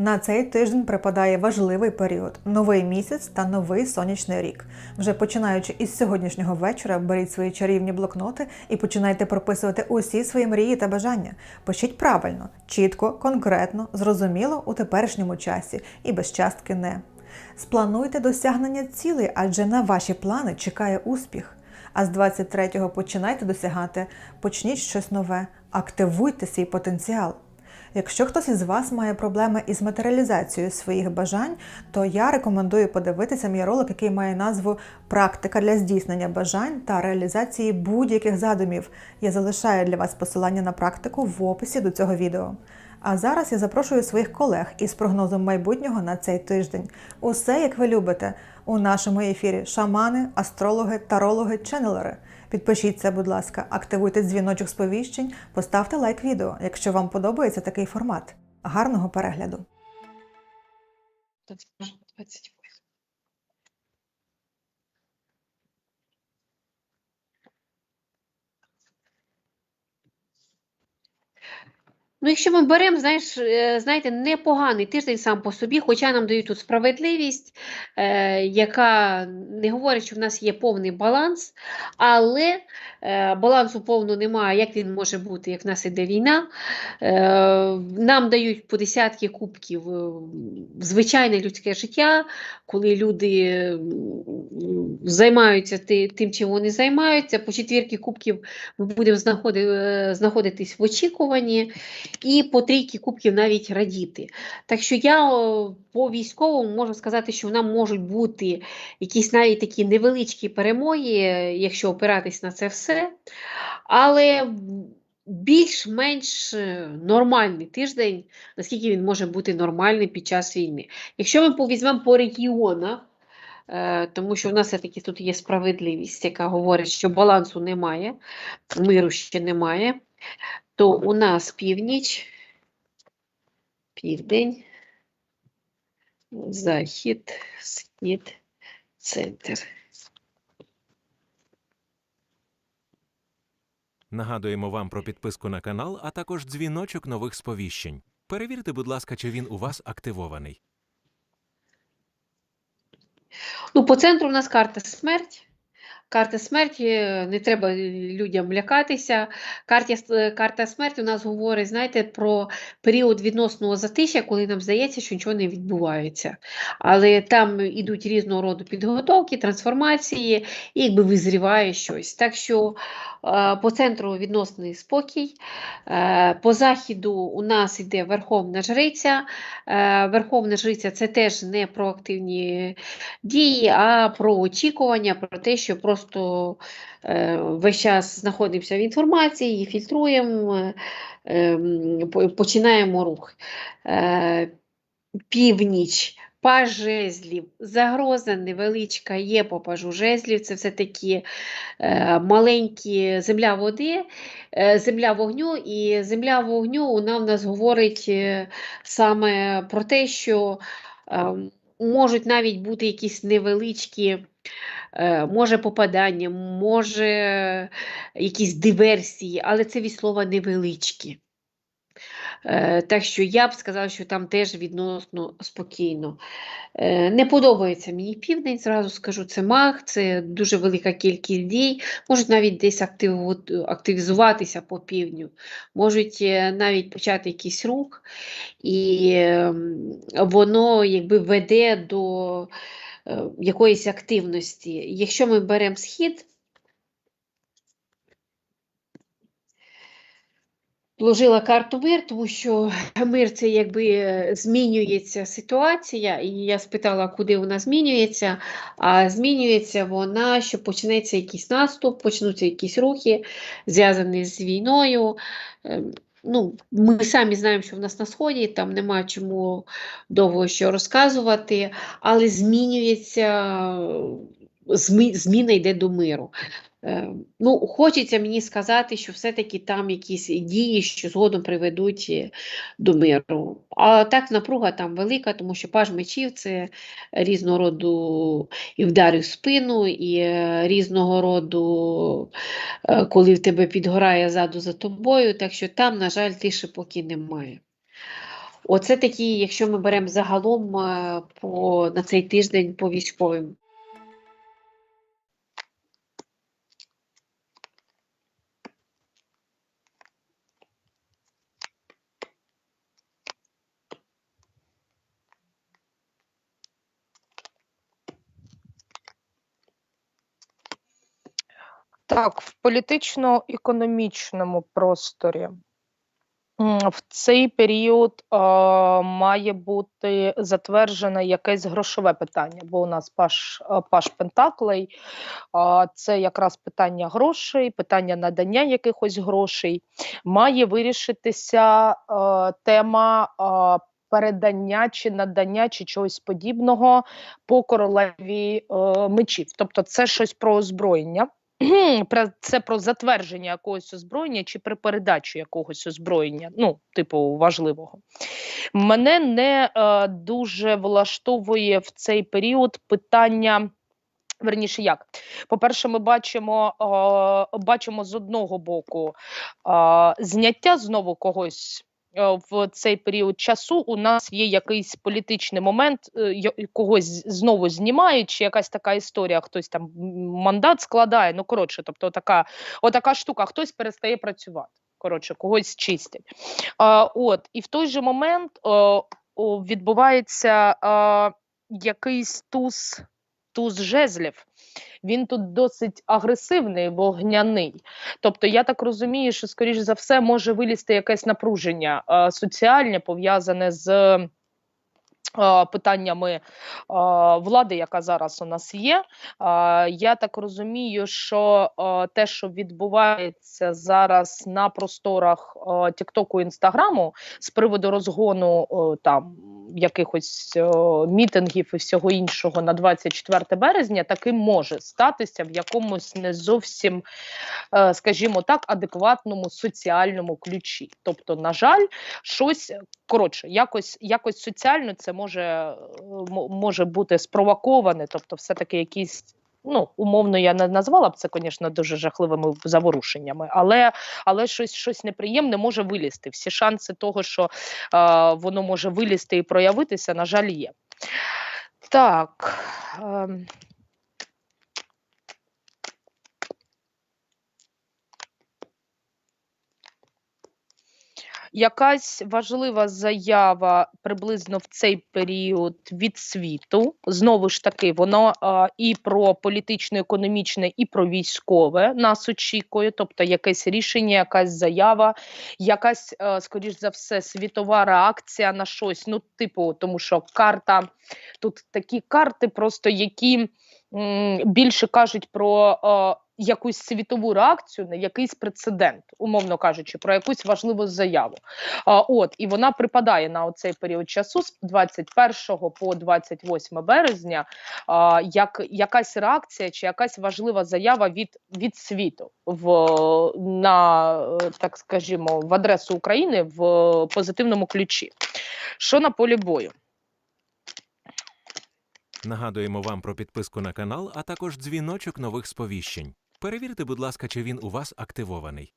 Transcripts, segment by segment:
На цей тиждень припадає важливий період новий місяць та новий сонячний рік. Вже починаючи із сьогоднішнього вечора, беріть свої чарівні блокноти і починайте прописувати усі свої мрії та бажання. Пишіть правильно, чітко, конкретно, зрозуміло у теперішньому часі і без частки не. Сплануйте досягнення цілей, адже на ваші плани чекає успіх. А з 23-го починайте досягати, почніть щось нове, активуйте свій потенціал. Якщо хтось із вас має проблеми із матеріалізацією своїх бажань, то я рекомендую подивитися мій ролик, який має назву Практика для здійснення бажань та реалізації будь-яких задумів. Я залишаю для вас посилання на практику в описі до цього відео. А зараз я запрошую своїх колег із прогнозом майбутнього на цей тиждень. Усе як ви любите у нашому ефірі: шамани, астрологи, тарологи, ченнелери. Підпишіться, будь ласка, активуйте дзвіночок сповіщень, поставте лайк відео, якщо вам подобається такий формат. Гарного перегляду! Ну, якщо ми беремо, знаєш, е, знаєте, непоганий тиждень сам по собі, хоча нам дають тут справедливість, е, яка не говорить, що в нас є повний баланс, але е, балансу повно немає, як він може бути, як в нас іде війна. Е, нам дають по десятки кубків е, звичайне людське життя, коли люди займаються тим, чим вони займаються. По четвірки кубків ми будемо е, знаходитись в очікуванні і по трійки кубків навіть радіти. Так що я по військовому можу сказати, що нам можуть бути якісь навіть такі невеличкі перемоги, е, якщо опиратись на це все. Але більш-менш е, нормальний тиждень, наскільки він може бути нормальний під час війни. Якщо ми повізьмемо по регіонах, е, тому що в нас все-таки тут є справедливість, яка говорить, що балансу немає, миру ще немає, то у нас північ, південь, захід, схід, центр. Нагадуємо вам про підписку на канал, а також дзвіночок нових сповіщень. Перевірте, будь ласка, чи він у вас активований. Ну, по центру у нас карта смерть. Карта смерті, е, не треба людям лякатися. Карта, карта смерті у нас говорить, знаєте, про період відносного затишя, коли нам здається, що нічого не відбувається. Але там ідуть різного роду підготовки, трансформації, і якби визріває щось. Так що е, по центру відносний спокій. Е, По західу у нас йде Верховна Жриця. Е, Верховна Жриця це теж не про активні дії, а про очікування, про те, що просто е, весь час знаходимося в інформації, її фільтруємо, е, ем, починаємо рух. Е, північ. Паж жезлів, загроза невеличка є по пажу жезлів, це все такі е, маленькі земля води, земля вогню, і земля вогню вона в нас говорить саме про те, що е, можуть навіть бути якісь невеличкі, е, може попадання, може якісь диверсії, але це від слова невеличкі. Е, Так що я б сказала, що там теж відносно спокійно. Е, Не подобається мені південь, зразу скажу, це маг, це дуже велика кількість дій, можуть навіть десь активізуватися по півдню, можуть е, навіть почати якийсь рух, і ем, воно якби веде до якоїсь активності. Якщо ми беремо схід, Вложила карту мир, тому що мир це якби е, змінюється ситуація, і я спитала, куди вона змінюється. А змінюється вона, що почнеться якийсь наступ, почнуться якісь рухи, зв'язані з війною. Ем, Ну, ми самі знаємо, що в нас на сході, там немає чому довго що розказувати, але змінюється, змі- зміна йде до миру. Е, Ну, хочеться мені сказати, що все-таки там якісь дії, що згодом приведуть е, до миру. А так напруга там велика, тому що паж мечів це різного роду і вдари в спину, і е, різного роду, коли в тебе підгорає ззаду за тобою. Так що там, на жаль, тиші поки немає. Оце такі, якщо ми беремо загалом по, на цей тиждень по військовим. Так, в політично-економічному просторі в цей період е, має бути затверджене якесь грошове питання, бо у нас паш, паш Пентаклей е, це якраз питання грошей, питання надання якихось грошей. Має вирішитися е, тема. Е, Передання чи надання чи чогось подібного по королеві е, мечів, тобто це щось про озброєння. Про це про затвердження якогось озброєння чи при передачі якогось озброєння, ну, типу, важливого. Мене не е, дуже влаштовує в цей період питання. Верніше, як? По-перше, ми бачимо, е, бачимо з одного боку е, зняття знову когось в цей період часу. У нас є якийсь політичний момент, е, когось знову знімають, чи якась така історія, хтось там мандат складає. Ну, коротше, тобто така, отака штука, хтось перестає працювати. Коротше, когось чистять. А, от, і в той же момент е, о, відбувається е, якийсь туз, туз жезлів. Він тут досить агресивний, вогняний. Тобто, я так розумію, що, скоріш за все, може вилізти якесь напруження е, соціальне, пов'язане з е, питаннями е, влади, яка зараз у нас є. Е, я так розумію, що те, що відбувається зараз на просторах Тіктоку Інстаграму з приводу розгону там якихось о, мітингів і всього іншого на 24 березня, таким може статися в якомусь не зовсім, е, скажімо так, адекватному соціальному ключі. Тобто, на жаль, щось коротше, якось, якось соціально це може, е, може бути спровоковане, тобто, все-таки якісь. Ну, умовно, я не назвала б це, звісно, дуже жахливими заворушеннями, але, але щось, щось неприємне може вилізти. Всі шанси того, що е, воно може вилізти і проявитися, на жаль, є. Так. ем, Якась важлива заява приблизно в цей період від світу. Знову ж таки, воно а, і про політично-економічне, і про військове нас очікує. Тобто, якесь рішення, якась заява, якась, е, скоріш за все, світова реакція на щось. Ну, типу, тому що карта тут такі карти, просто які м, більше кажуть про. е, Якусь світову реакцію на якийсь прецедент, умовно кажучи, про якусь важливу заяву. А, от і вона припадає на оцей період часу з 21 по 28 березня, а, як якась реакція чи якась важлива заява від, від світу в на так скажімо в адресу України в позитивному ключі. Що на полі бою? Нагадуємо вам про підписку на канал, а також дзвіночок нових сповіщень. Перевірте, будь ласка, чи він у вас активований.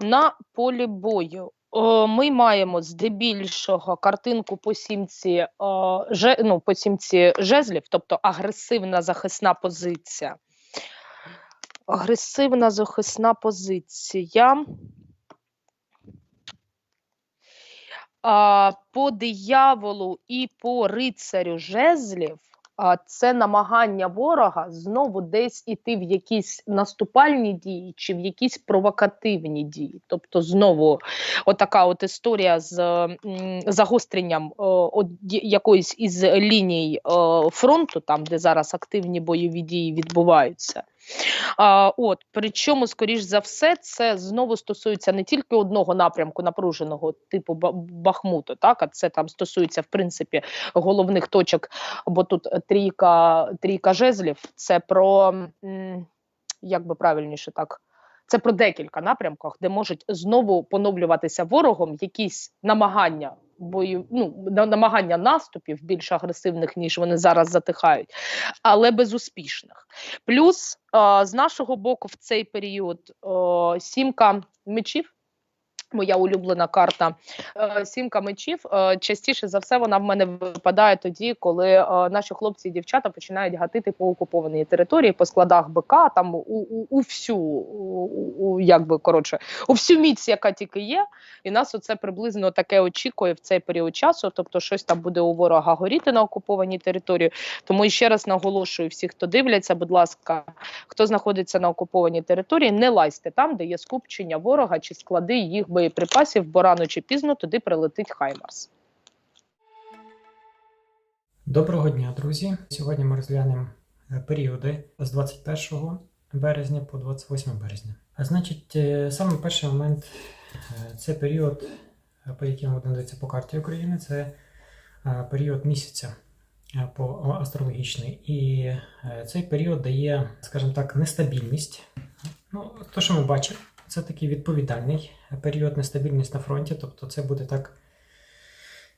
На полі бою е, ми маємо здебільшого картинку по сімці, е, ну, по сімці жезлів, тобто агресивна захисна позиція. Агресивна захисна позиція. По дияволу і по рицарю жезлів це намагання ворога знову десь іти в якісь наступальні дії чи в якісь провокативні дії. Тобто, знову отака от історія з загостренням якоїсь із ліній фронту, там де зараз активні бойові дії відбуваються. А, от, причому, скоріш за все, це знову стосується не тільки одного напрямку напруженого типу Ба- Бахмуту, так, а це там стосується, в принципі, головних точок, бо тут трійка, трійка жезлів, це про, як би правильніше так Це про декілька напрямках, де можуть знову поновлюватися ворогом якісь намагання бою, ну, на- намагання наступів більш агресивних, ніж вони зараз затихають, але безуспішних. Плюс з нашого боку в цей період сімка мечів. Моя улюблена карта е, сімка мечів. Е, частіше за все вона в мене випадає тоді, коли е, наші хлопці і дівчата починають гатити по окупованій території, по складах БК, там у, у, у всю у, у, якби коротше, у всю міць, яка тільки є. І нас оце приблизно таке очікує в цей період часу. Тобто, щось там буде у ворога горіти на окупованій території. Тому ще раз наголошую всіх, хто дивляться, будь ласка, хто знаходиться на окупованій території, не лазьте там, де є скупчення ворога чи склади їх боєприпасів, бо рано чи пізно туди прилетить Хаймарс. Доброго дня, друзі! Сьогодні ми розглянемо е, періоди з 21 березня по 28 березня. А значить, е, саме перший момент е, це період, по яким будемо дивитися по карті України, це період місяця по астрологічний. І цей період дає, скажімо так, нестабільність. Ну, то, що ми бачимо, це такий відповідальний період, нестабільність на фронті, тобто це буде так.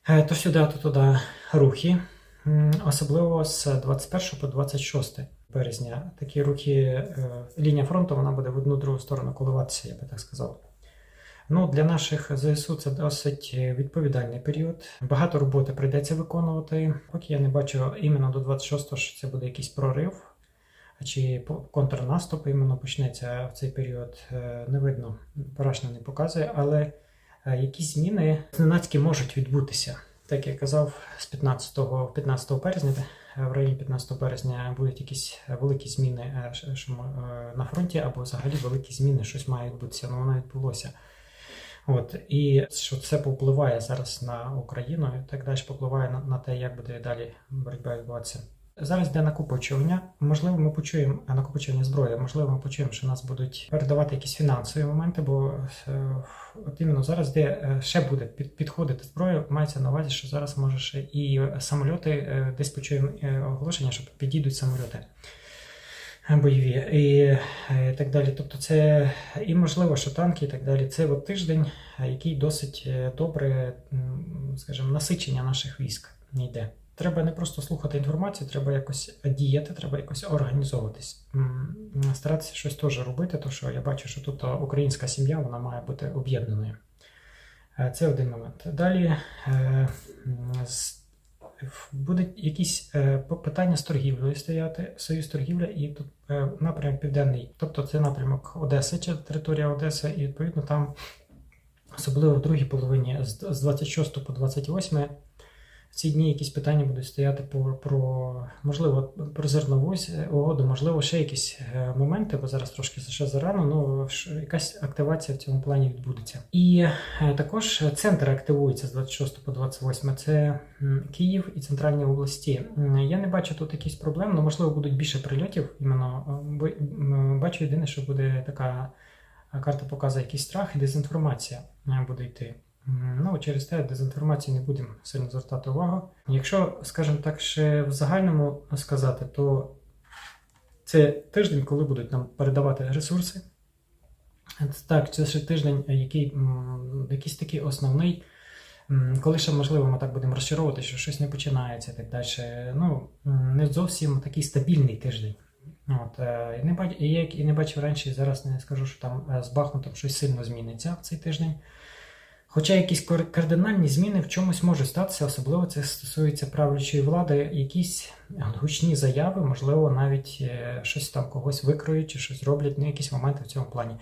е, То сюди, то туди рухи. Особливо з 21 по 26 березня такі рухи, е, лінія фронту вона буде в одну другу сторону коливатися, я би так сказав. Ну, для наших ЗСУ це досить відповідальний період. Багато роботи прийдеться виконувати. Поки я не бачу іменно до 26-го, що це буде якийсь прорив, чи контрнаступ іменно почнеться в цей період. е, Не видно, Парашна не показує, але е, якісь зміни зненацькі можуть відбутися. Так я казав, з 15, 15 березня, е, в районі 15 березня будуть якісь великі зміни на фронті, або взагалі великі зміни, щось має відбутися, але воно відбулося. От, і що це повпливає зараз на Україну, і так далі попливає на, на те, як буде далі боротьба відбуватися. Зараз йде накопичування. Можливо, ми почуємо а, накопичування зброї. Можливо, ми почуємо, що нас будуть передавати якісь фінансові моменти, бо е, от іменно зараз, де е, ще буде під, підходити зброя, мається на увазі, що зараз може ще і самольоти е, десь почуємо оголошення, що підійдуть самольоти бойові і е, так далі. Тобто, це і можливо, що танки, і так далі. Це от тиждень, який досить добре, скажімо, насичення наших військ йде. Треба не просто слухати інформацію, треба якось діяти, треба якось організовуватись, старатися щось теж робити, тому що я бачу, що тут українська сім'я вона має бути об'єднаною. Е, Це один момент. Далі е, будуть якісь е, питання з торгівлею стояти, союз торгівля і тут напрямок південний. Тобто це напрямок Одеси, чи територія Одеси, і відповідно там, особливо в другій половині, з з 26 по 28 в ці дні якісь питання будуть стояти про, про можливо, про зернову угоду, можливо, ще якісь е, моменти, бо зараз трошки ще зарано, ну якась активація в цьому плані відбудеться. І е, також центри активуються з 26 по 28. Це Київ і центральні області. Я не бачу тут якихось проблем, але можливо будуть більше прильотів. Іменно е, бачу єдине, що буде така е, карта показує якийсь страх і дезінформація е, буде йти. Ну, через те дезінформації не будемо сильно звертати увагу. Якщо, скажімо так, ще в загальному сказати, то це тиждень, коли будуть нам передавати ресурси. Так, це ще тиждень, який якийсь такий основний, коли ще можливо ми так будемо розчаровувати, що щось не починається так далі. Ну, не зовсім такий стабільний тиждень. От, е, і не бач, як і не бачив раніше, зараз не скажу, що там е, з Бахмутом щось сильно зміниться в цей тиждень. Хоча якісь кардинальні зміни в чомусь можуть статися, особливо це стосується правлячої влади, якісь гучні заяви, можливо, навіть е, щось там когось викроють чи щось роблять, ну якісь моменти в цьому плані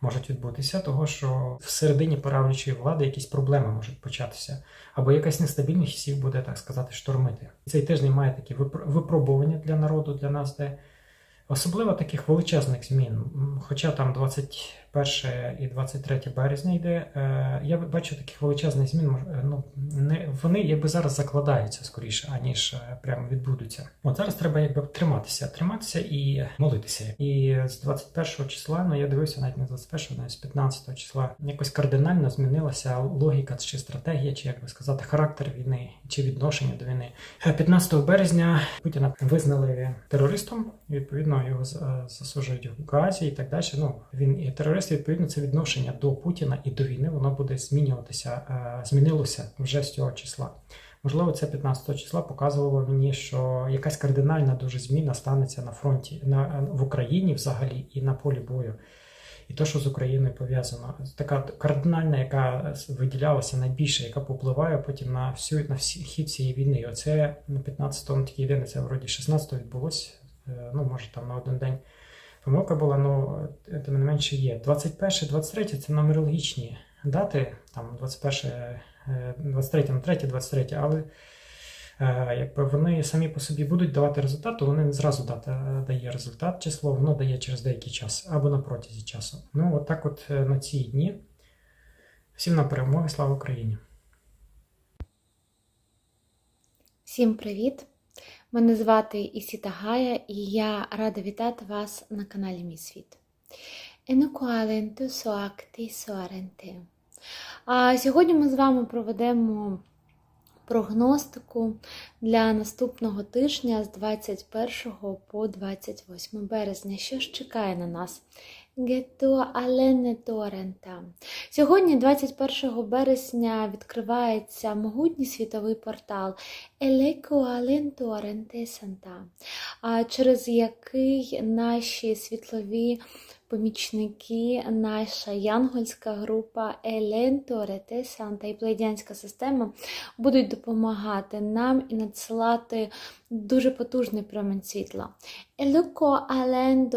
можуть відбутися, того що всередині правлячої влади якісь проблеми можуть початися, або якась нестабільність всіх буде, так сказати, штормити. Цей тиждень має такі випр- випробування для народу, для нас, де особливо таких величезних змін. Хоча там 20 21 і 23 березня йде. Е, Я бачу таких величезних змін. е, Ну, не, вони якби зараз закладаються скоріше, аніж е, прямо відбудуться. От зараз треба якби триматися, триматися і молитися. І з 21 числа, ну я дивився навіть не з 21, навіть з 15 числа, якось кардинально змінилася логіка чи стратегія, чи як би сказати, характер війни чи відношення до війни. Е, 15 березня Путіна визнали терористом. і, Відповідно, його засуджують в Гаазі і так далі. Ну він і терорист. І, Відповідно, це відношення до Путіна і до війни воно буде змінюватися, е, змінилося вже з цього числа. Можливо, це 15 числа показувало мені, що якась кардинальна дуже зміна станеться на фронті на в Україні взагалі і на полі бою. І те, що з Україною пов'язано, така кардинальна, яка виділялася найбільше, яка попливає потім на всю на всі хід цієї війни. Оце на 15-му такий день, це вроді 16-го відбулося. е, Ну, може, там на один день помилка була, але тим не менше є. 21, 23 це нумерологічні дати, там 21, е, 23 на 3, 23, але е, якби вони самі по собі будуть давати результат, то вони не зразу дата дає результат, число, воно дає через деякий час або на протязі часу. Ну, от так от е, на ці дні. Всім на перемоги, слава Україні! Всім привіт! Мене звати Ісіта Гая, і я рада вітати вас на каналі Мій Світ. А сьогодні ми з вами проведемо прогностику для наступного тижня з 21 по 28 березня. Що ж чекає на нас? Гетто алене торента. Сьогодні, 21 березня, відкривається могутній світовий портал Елеко Ален Торенте Санта, через який наші світлові помічники, наша янгольська група Елен Торете Санта і плейдянська система будуть допомагати нам і надсилати дуже потужний промінь світла. Елеко Ален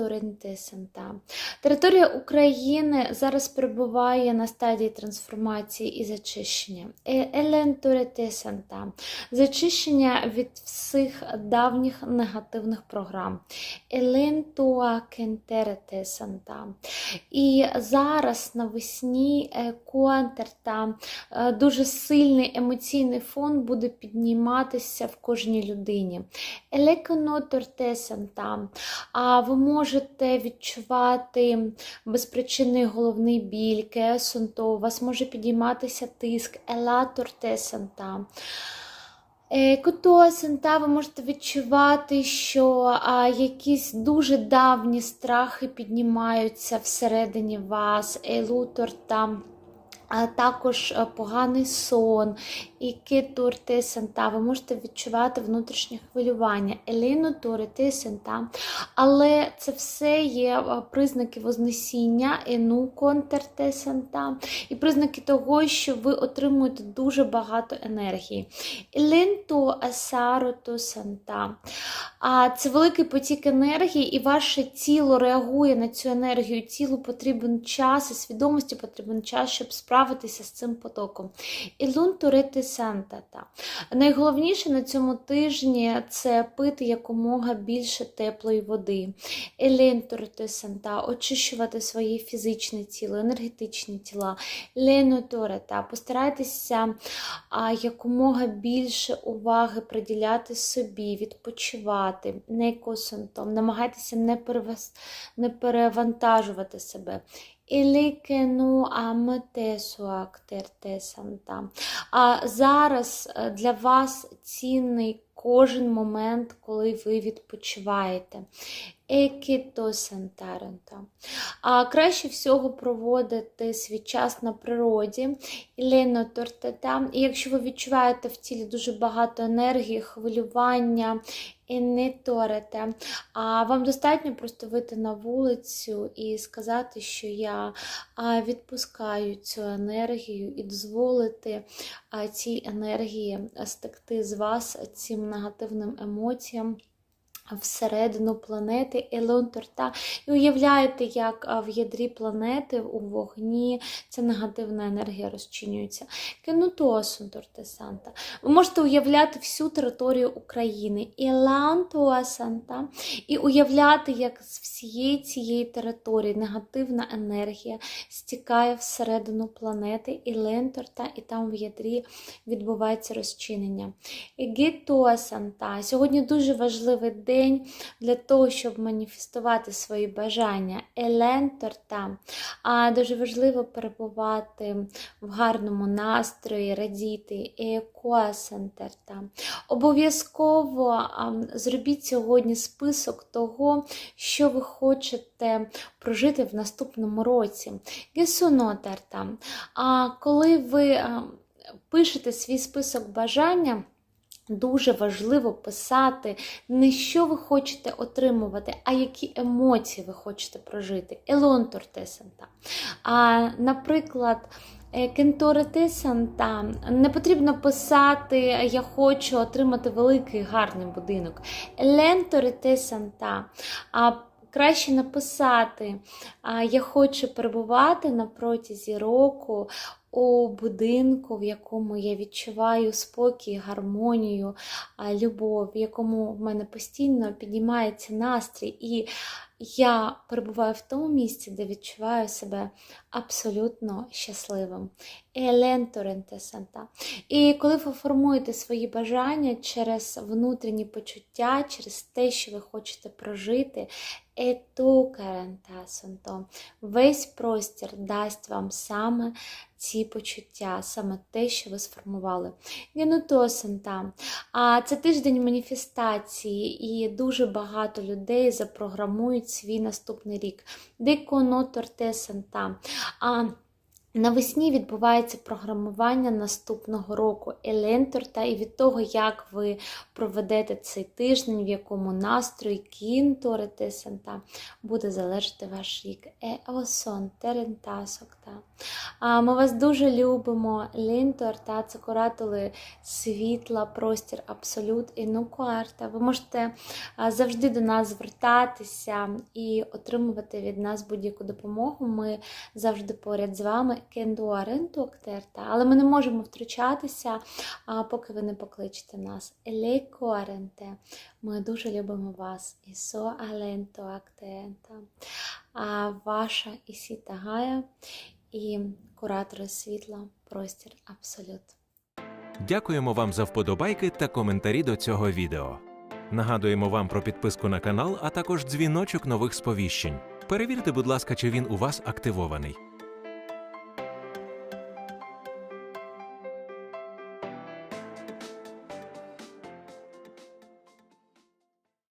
Санта. Територія України зараз перебуває на стадії трансформації і зачищення. Елен Санта. Зачищення від всіх давніх негативних програм. Елен Туа Кентерете Санта. І зараз навесні е, Куантер та е, дуже сильний емоційний фон буде підніматися в кожній людині. Елеконо. А ви можете відчувати безпричинний головний біль, кесонто, у вас може підійматися тиск, ела Торте Санта. Е, Кото ви можете відчувати, що а, якісь дуже давні страхи піднімаються всередині вас, елутор там. А також е, поганий сон, і китурти сента. Ви можете відчувати внутрішнє хвилювання, еліну турити сента. Але це все є е, признаки Вознесіння, ену контерте сента, і признаки того, що ви отримуєте дуже багато енергії. Елінту асароту сента. Це великий потік енергії, і ваше тіло реагує на цю енергію. Тілу потрібен час, і свідомості потрібен час, щоб справитися з цим потоком. Ілун турити сантата. Найголовніше на цьому тижні це пити якомога більше теплої води. Елен турити санта, очищувати своє фізичне тіло, енергетичні тіла. Лену торета. Постарайтеся якомога більше уваги приділяти собі, відпочивати, не косантом, намагайтеся не перевантажувати себе. Ілікену амте суактерте санта. А зараз е, для вас цінний кожен момент, коли ви відпочиваєте. Екіто сантарента. А краще всього проводити свій час на природі. Ілено тортета. І якщо ви відчуваєте в тілі дуже багато енергії, хвилювання, і не торите, а вам достатньо просто вийти на вулицю і сказати, що я відпускаю цю енергію і дозволити цій енергії стекти з вас цим негативним емоціям. Всередину планети Елонторта і уявляєте, як в ядрі планети у вогні ця негативна енергія розчинюється. Кенутуасунторте Санта. Ви можете уявляти всю територію України Ілантуа Санта і уявляти, як з всієї цієї території негативна енергія стікає всередину планети Іленторта, і там в ядрі відбувається розчинення. Егітуасанта. Сьогодні дуже важливий день для того, щоб маніфестувати свої бажання. Еленторта. А дуже важливо перебувати в гарному настрої, радіти. Екуасентерта. Обов'язково зробіть сьогодні список того, що ви хочете прожити в наступному році. Гесунотерта. А коли ви пишете свій список бажання, Дуже важливо писати не що ви хочете отримувати, а які емоції ви хочете прожити. Елон Тортесанта. А, наприклад, е, Кенторете Санта не потрібно писати Я хочу отримати великий гарний будинок. Ленторете Санта. А краще написати Я хочу перебувати на протязі року у будинку, в якому я відчуваю спокій, гармонію, любов, в якому в мене постійно піднімається настрій, і я перебуваю в тому місці, де відчуваю себе абсолютно щасливим. І коли ви формуєте свої бажання через внутрішні почуття, через те, що ви хочете прожити, етукарентасанто, весь простір дасть вам саме ці почуття, саме те, що ви сформували. Генутосанта. А це тиждень маніфестації, і дуже багато людей запрограмують свій наступний рік. Деконоторте Санта. А Навесні відбувається програмування наступного року Еленторта, і від того, як ви проведете цей тиждень, в якому настрої кінторитесента, буде залежати ваш рік. Еосон терентасокта. Ми вас дуже любимо. Лінторта, це куратули світла, простір, абсолют і нукуарта. Ви можете завжди до нас звертатися і отримувати від нас будь-яку допомогу. Ми завжди поряд з вами. Кендуаренту актерта, але ми не можемо втручатися, поки ви не покличете нас. Елекуаренте. Ми дуже любимо вас. Ісо аленто актента. Ваша Ісіта Гая і куратори світла, простір Абсолют. Дякуємо вам за вподобайки та коментарі до цього відео. Нагадуємо вам про підписку на канал, а також дзвіночок нових сповіщень. Перевірте, будь ласка, чи він у вас активований.